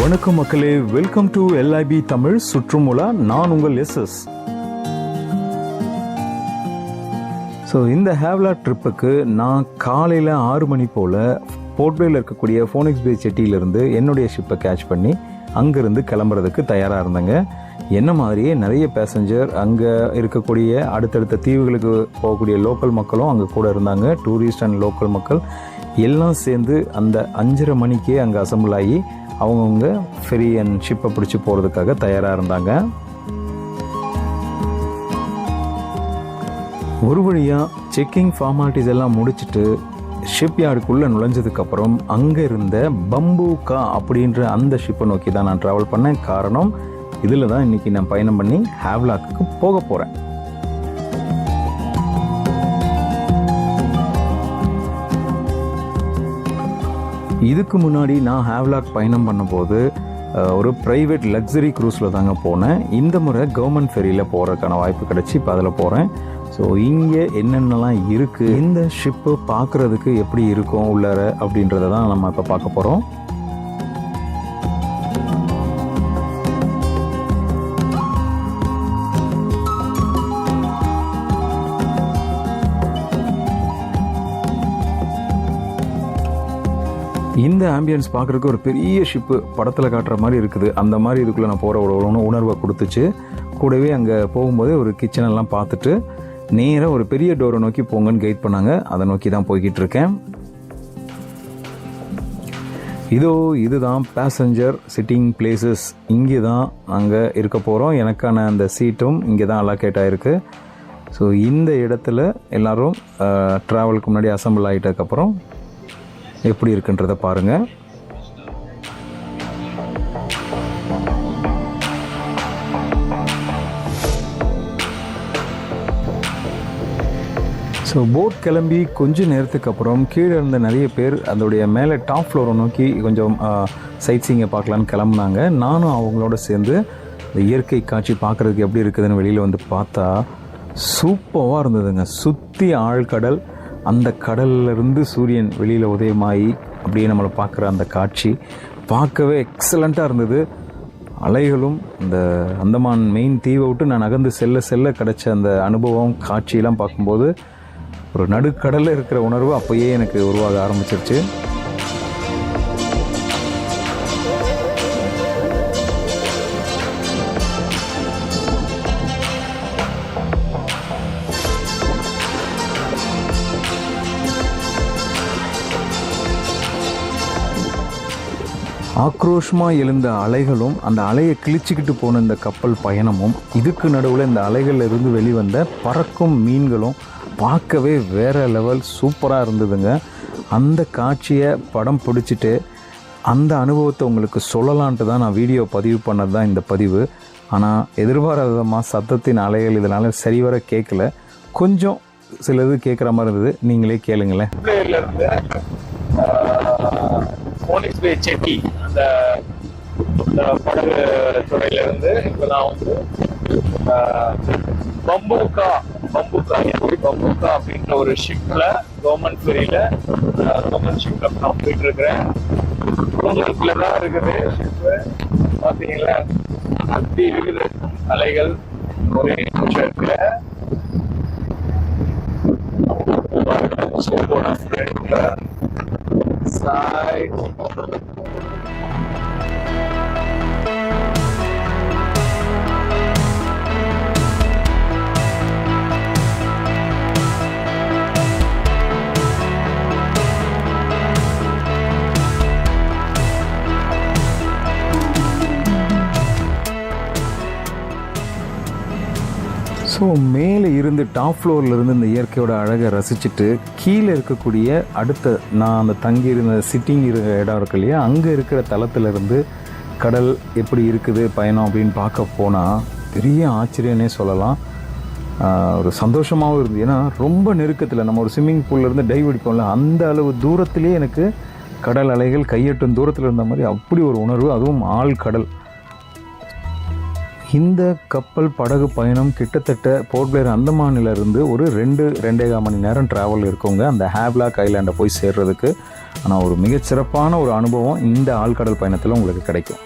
வணக்கம் மக்களே. Welcome to LIB Tamil சுற்றுமுலா. நான் உங்கள் எஸ்எஸ் ஸோ இந்த ஹேவ்லா ட்ரிப்புக்கு நான் காலையில் ஆறு மணி போல் போர்ட்வேல இருக்கக்கூடிய ஃபோனிக்ஸ் பே செட்டியிலிருந்து என்னுடைய ஷிப்பை கேட்ச் பண்ணி அங்கேருந்து கிளம்புறதுக்கு தயாராக இருந்தேங்க. என்ன மாதிரியே நிறைய பேசஞ்சர் அங்கே இருக்கக்கூடிய அடுத்தடுத்த தீவுகளுக்கு போகக்கூடிய லோக்கல் மக்களும் அங்கே கூட இருந்தாங்க. டூரிஸ்ட் அண்ட் லோக்கல் மக்கள். எல்லாம் சேர்ந்து அந்த அஞ்சரை மணிக்கே அங்கே அசம்பிள் ஆகி அவங்கவுங்க ஃபெரி அண்ட் ஷிப்பை பிடிச்சி போகிறதுக்காக தயாராக இருந்தாங்க. ஒரு வழியாக செக்கிங் ஃபார்மாலிட்டிஸ் எல்லாம் முடிச்சுட்டு ஷிப் யார்டுக்குள்ளே நுழைஞ்சதுக்கப்புறம் அங்கே இருந்த பம்பூகா அப்படின்ற அந்த ஷிப்பை நோக்கி தான் நான் ட்ராவல் பண்ணேன். காரணம் இதில் தான் இன்றைக்கி நான் பயணம் பண்ணி ஹேவ்லாக்கு போக போகிறேன் இதுக்கு முன்னாடி நான் ஹேவ்லாக் பயணம் பண்ணும்போது ஒரு ப்ரைவேட் லக்ஸரி க்ரூஸில் தாங்க போனேன். இந்த முறை கவர்மெண்ட் ஃபெரியில் போகிறதுக்கான வாய்ப்பு கிடச்சி இப்போ அதில் போகிறேன் ஸோ இங்கே என்னென்னலாம் இருக்குது இந்த ஷிப்பு பார்க்குறதுக்கு எப்படி இருக்கும் உள்ளார அப்படின்றத தான் நம்ம இப்போ பார்க்க போகிறோம் இந்த ஆம்பியன்ஸ் பார்க்குறதுக்கு ஒரு பெரிய ஷிப்பு படத்தில் காட்டுற மாதிரி இருக்குது. அந்த மாதிரி இதுக்குள்ளே நான் போகிற ஒரு உணர்வை கொடுத்துச்சு. கூடவே அங்கே போகும்போது ஒரு கிச்சனெல்லாம் பார்த்துட்டு நேராக ஒரு பெரிய டோரை நோக்கி போங்கன்னு கைட் பண்ணாங்க. அதை நோக்கி தான் போய்கிட்டு இருக்கேன். இதோ இதுதான் பேசஞ்சர் சிட்டிங் பிளேசஸ் இங்கே தான் அங்கே இருக்க போகிறோம் எனக்கான அந்த சீட்டும் இங்கே தான் அலாக்கேட் ஆகிருக்கு ஸோ இந்த இடத்துல எல்லோரும் ட்ராவலுக்கு முன்னாடி அசம்பிள் ஆகிட்டதுக்கப்புறம் எப்படி இருக்குன்றதை பாருங்கள் ஸோ போட் கிளம்பி கொஞ்ச நேரத்துக்கு அப்புறம் கீழே இருந்த நிறைய பேர் அதோடைய மேலே டாப் ஃப்ளோரை நோக்கி கொஞ்சம் சைட் சீங்கை பார்க்கலான்னு கிளம்புனாங்க. நானும் அவங்களோட சேர்ந்து இந்த இயற்கை காட்சி பார்க்குறதுக்கு எப்படி இருக்குதுன்னு வெளியில் வந்து பார்த்தா சூப்பராக இருந்ததுங்க. சுற்றி ஆழ்கடல் அந்த கடல்ல இருந்து சூரியன் வெளியில் உதயமாகி அப்படியே நம்மளை பார்க்குற அந்த காட்சி பார்க்கவே எக்ஸலண்ட்டாக இருந்தது. அலைகளும் இந்த அந்தமான் மெயின் தீவை விட்டு நான் நகர்ந்து செல்ல செல்ல கிடைச்ச அந்த அனுபவம் காட்சியெல்லாம் பார்க்கும்போது ஒரு நடுக்கடலில் இருக்கிற உணர்வு அப்போயே எனக்கு உருவாக ஆரம்பிச்சிருச்சு. ஆக்ரோஷமாக எழுந்த அலைகளும் அந்த அலையை கிழிச்சிக்கிட்டு போன இந்த கப்பல் பயணமும் இதுக்கு நடுவில் இந்த அலைகளிலிருந்து வெளிவந்த பறக்கும் மீன்களும் பார்க்கவே வேறு லெவல் சூப்பராக இருந்ததுங்க. அந்த காட்சியை படம் பிடிச்சிட்டு அந்த அனுபவத்தை உங்களுக்கு சொல்லலான்ட்டு தான் நான் வீடியோ பதிவு பண்ணது தான் இந்த பதிவு. ஆனால் எதிர்பாராத விதமாக சத்தத்தின் அலைகள் இதனால் சரிவர கேட்கல கொஞ்சம் சிலது கேட்குற மாதிரி இருந்தது. நீங்களே கேளுங்களேன். செட்டி அந்த அந்த படகு துறையிலிருந்து இப்போ நான் வந்து பம்புக்கா பம்புக்கா எப்படி பம்புக்கா அப்படின்ற ஒரு ஷிப்பில் கவர்மெண்ட் ஃபெரியில் கவர்மெண்ட் ஷிப்பில் நான் போயிட்டு இருக்கிறேன் உங்களுக்கு தான் இருக்குது ஷிப்பு பார்த்தீங்களா அப்படி இருக்குது அலைகள் ஒரே நிமிஷம் இருக்குல்ல சாய். ஸோ மேலே இருந்து டாப் ஃப்ளோரில் இருந்து இந்த இயற்கையோட அழகை ரசிச்சுட்டு கீழே இருக்கக்கூடிய அடுத்த நான் அந்த தங்கி இருந்த சிட்டிங் இருக்கிற இடம் இருக்கு இல்லையா? அங்கே இருக்கிற தளத்துல இருந்து கடல் எப்படி இருக்குது பயணம் அப்படின்னு பார்க்க போனால் பெரிய ஆச்சரியனே சொல்லலாம். ஒரு சந்தோஷமாகவும் இருந்தது. ஏன்னா ரொம்ப நெருக்கத்தில் நம்ம ஒரு ஸ்விம்மிங் பூல்லேருந்து டைவ் அடிப்போம்ல அந்த அளவு தூரத்திலே எனக்கு கடல் அலைகள் கையெட்டும் தூரத்தில் இருந்த மாதிரி அப்படி ஒரு உணர்வு அதுவும் ஆழ் கடல் இந்த கப்பல் படகு பயணம் கிட்டத்தட்ட போர்ட் பிளேயர் அந்தமானில இருந்து ஒரு ரெண்டு ரெண்டேகா மணி நேரம் ட்ராவல் இருக்கவங்க அந்த ஹேவ்லாக் ஐலாண்டை போய் சேர்றதுக்கு ஆனால் ஒரு மிகச்சிறப்பான ஒரு அனுபவம் இந்த ஆழ்கடல் பயணத்தில் உங்களுக்கு கிடைக்கும்.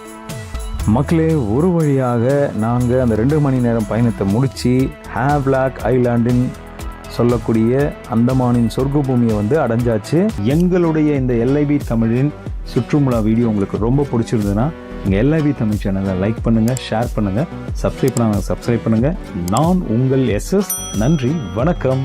மக்களே ஒரு வழியாக நாங்கள் அந்த ரெண்டு மணி நேரம் பயணத்தை முடித்து ஹேவ்லாக் ஐலாண்டின் சொல்லக்கூடிய அந்தமானின் சொர்க்க பூமியை வந்து அடைஞ்சாச்சு. எங்களுடைய இந்த எல்ஐபி தமிழின் சுற்றுமுலா வீடியோ உங்களுக்கு ரொம்ப பிடிச்சிருந்ததுன்னா எங்கள் எல்ஐபி தமிழ் சேனலை லைக் பண்ணுங்கள் ஷேர் பண்ணுங்கள் சப்ஸ்கிரைப் பண்ணாங்க சப்ஸ்கிரைப் பண்ணுங்கள் நான் உங்கள் எஸ்எஸ் நன்றி வணக்கம்.